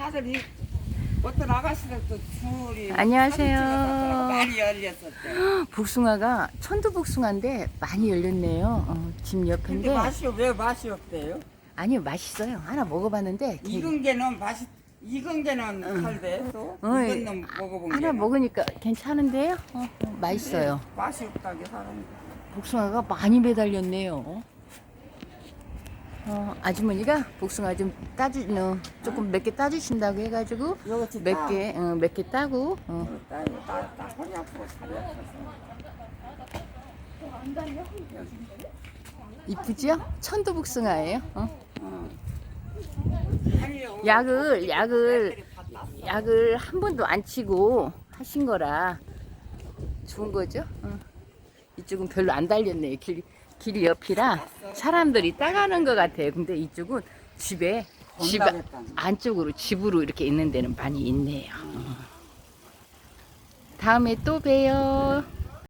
다들 이 어떤 아가씨들도 둘이 안녕하세요. 많이 열렸었대. 복숭아가 천도 복숭아인데 많이 열렸네요. 어, 집 근데 옆인데 맛이 왜 맛이 없대요? 아니요 맛있어요. 하나 먹어봤는데 익은 게는 맛이 익은 게는 살대 또 어, 익은 놈 먹어본 하나 게 먹으니까 괜찮은데요? 어, 어, 맛있어요. 맛이 없다게 사람. 복숭아가 많이 매달렸네요. 어, 아주머니가 복숭아 좀 따주, 어, 조금 몇 개 따주신다고 해가지고 요거지 몇 개, 어, 몇 개 따고 어, 따 따따 허리 아프고 살이 아파서. 이쁘죠? 천도 복숭아예요. 어. 어. 약을 약을 약을 한 번도 안 치고 하신 거라 좋은 거죠. 어. 이쪽은 별로 안 달렸네요. 길, 길 옆이라 사람들이 따가는 것 같아요. 근데 이쪽은 집에 집 안쪽으로 집으로 이렇게 있는 데는 많이 있네요. 어. 다음에 또 봬요.